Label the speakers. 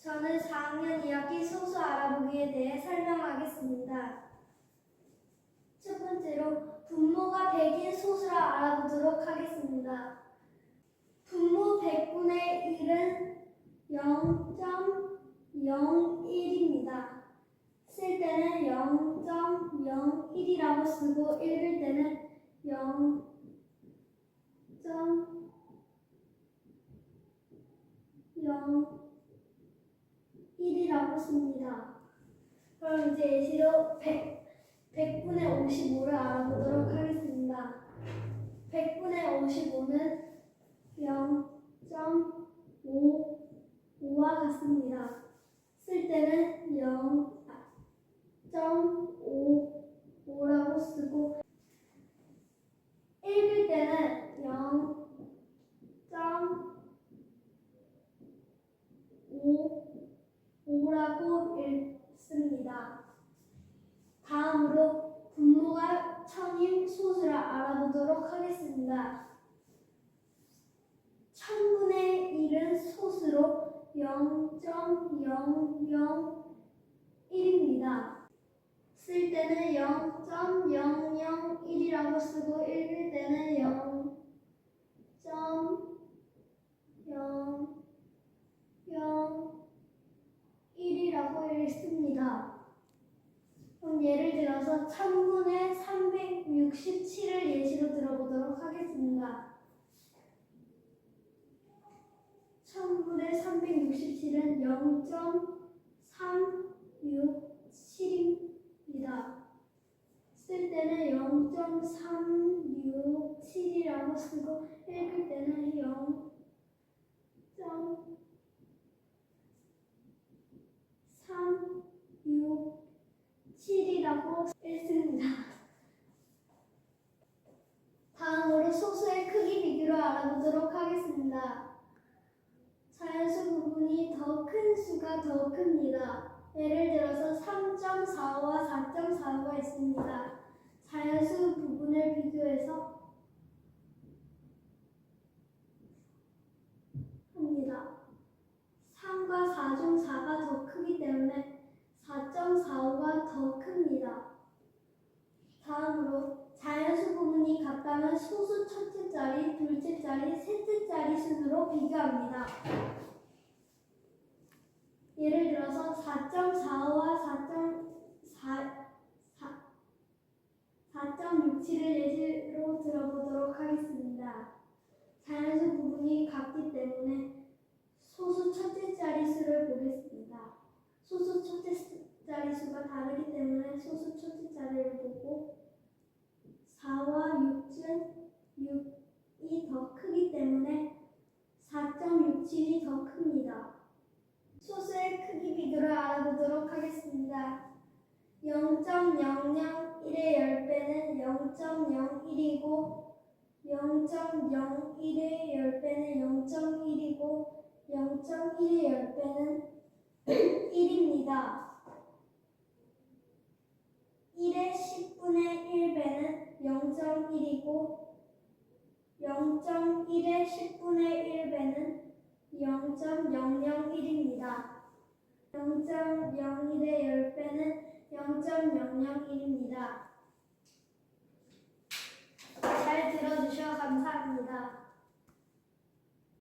Speaker 1: 저는 4학년 2학기 소수 알아보기에 대해 설명하겠습니다. 첫 번째로 분모가 100인 소수를 알아보도록 하겠습니다. 분모 100분의 1은 0.01입니다. 쓸 때는 0.01이라고 쓰고 읽을 때는 0. 0 1이라고 씁니다. 그럼 이제 예시로 100, 100분의 55를 알아보도록 하겠습니다. 100분의 55는 0.55와 같습니다. 쓸 때는 0.55라고 쓰고 읽을 때는 0. 5, 라고 읽습니다. 다음으로 분모가 천인 소수를 알아보도록 하겠습니다. 천분의 1은 소수로 0.001입니다. 쓸 때는 0.001이라고 쓰고 읽을 때는 0. 0 0 1이라고 읽습니다. 예를 들어서 1000분의 367을 예시로 들어보도록 하겠습니다. 1000분의 367은 0.367입니다. 쓸 때는 0.367이라고 쓰고 읽을 때는 0. 3, 6, 7이라고 읽습니다. 다음으로 소수의 크기 비교를 알아보도록 하겠습니다. 자연수 부분이 더 큰 수가 더 큽니다. 예를 들어서 3.45와 4.45가 있습니다. 자연수 부분을 비교해서 합니다. 3과 4 중 4가 더 크기 때문에 4.45가 더 큽니다. 다음으로 자연수 같다면 소수 첫째 자리, 둘째 자리, 셋째 자리 순으로 비교합니다. 예를 들어서 4.45와 4.4 4.67을 예시로 들어보도록 하겠습니다. 자연수 부분이 같기 때문에 소수 첫째 자릿수를 보겠습니다. 소수 첫째 자릿수가 다르기 때문에 소수 첫째 자리를 보고 4와 6은 6이 더 크기 때문에 4.67이 더 큽니다. 소수의 크기 비교를 알아보도록 하겠습니다. 0.001의 10배는 0.01이고 0.01의 10배는 0.1이고 0.1의 10배는 1입니다. 1의 10분의 1배는 0.1이고 0.1의 10분의 1배는 0.001입니다. 0.01의 10배는 0.001입니다. 잘 들어주셔 감사합니다.